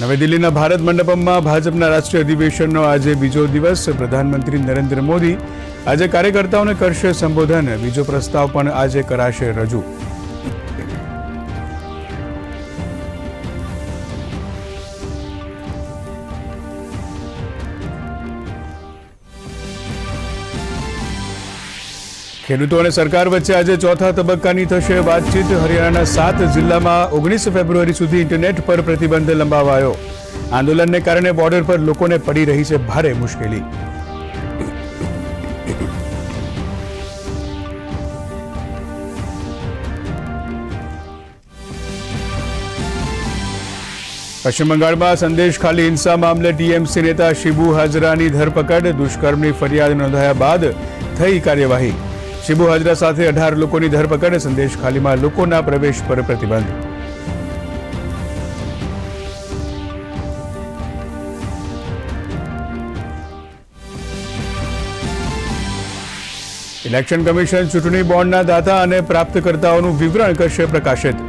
નવી દિલ્હીના ભારત મંડપમમાં ભાજપના રાષ્ટ્રીય અધિવેશનનો આજે બીજો દિવસ. પ્રધાનમંત્રી નરેન્દ્ર મોદી આજે કાર્યકર્તાઓને કરશે સંબોધન. બીજો પ્રસ્તાવ પણ આજે કરાશે રજૂ. ખેડૂતો અને સરકાર વચ્ચે આજે ચોથા તબક્કાની થશે વાતચીત. હરિયાણાના સાત જિલ્લામાં ઓગણીસ ફેબ્રુઆરી સુધી ઇન્ટરનેટ પર પ્રતિબંધ લંબાવાયો. આંદોલનને કારણે બોર્ડર પર લોકોને પડી રહી છે ભારે મુશ્કેલી. પશ્ચિમ બંગાળમાં સંદેશ ખાલી હિંસા મામલે ટીએમસી નેતા શિબુ હાજરાની ધરપકડ. દુષ્કર્મની ફરિયાદ નોંધાયા બાદ થઈ કાર્યવાહી. શિબુ હાજરા સાથે અઢાર લોકોની ધરપકડ, સંદેશ ખાલીમાં લોકોના પ્રવેશ પર પ્રતિબંધ. ઇલેક્શન કમિશન ચૂંટણી બોન્ડના દાતા અને પ્રાપ્તકર્તાઓનું વિવરણ કરશે પ્રકાશિત?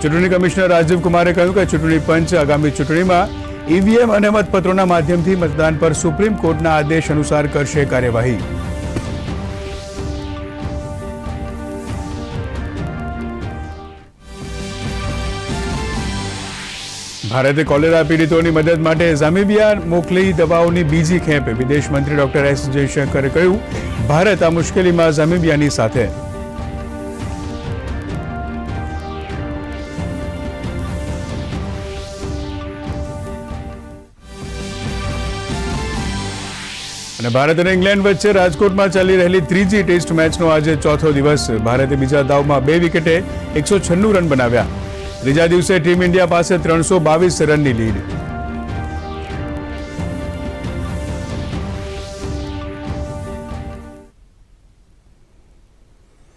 ચૂંટણી કમિશનર રાજીવ કુમારે કહ્યું કે ચૂંટણી પંચ આગામી ચૂંટણીમાં ઈવીએમ અને મતપત્રોના માધ્યમથી મતદાન પર સુપ્રીમ કોર્ટના આદેશ અનુસાર કરશે કાર્યવાહી. ભારતે કોલેરા પીડિતોની મદદ માટે ઝામિબિયા મોકલી દવાઓની બીજી ખેપ. વિદેશ મંત્રી ડોક્ટર એસ જયશંકરે કહ્યું, ભારત આ મુશ્કેલીમાં ઝામિબિયાની સાથે. અને ભારત અને ઇંગ્લેન્ડ વચ્ચે રાજકોટમાં ચાલી રહેલી ત્રીજી ટેસ્ટ મેચનો આજે ચોથો દિવસ. ભારતે બીજા દાવમાં બે વિકેટે એકસો રન બનાવ્યા. ત્રીજા દિવસે ટીમ ઇન્ડિયા પાસે ત્રણસો બાવીસ રનની લીડ.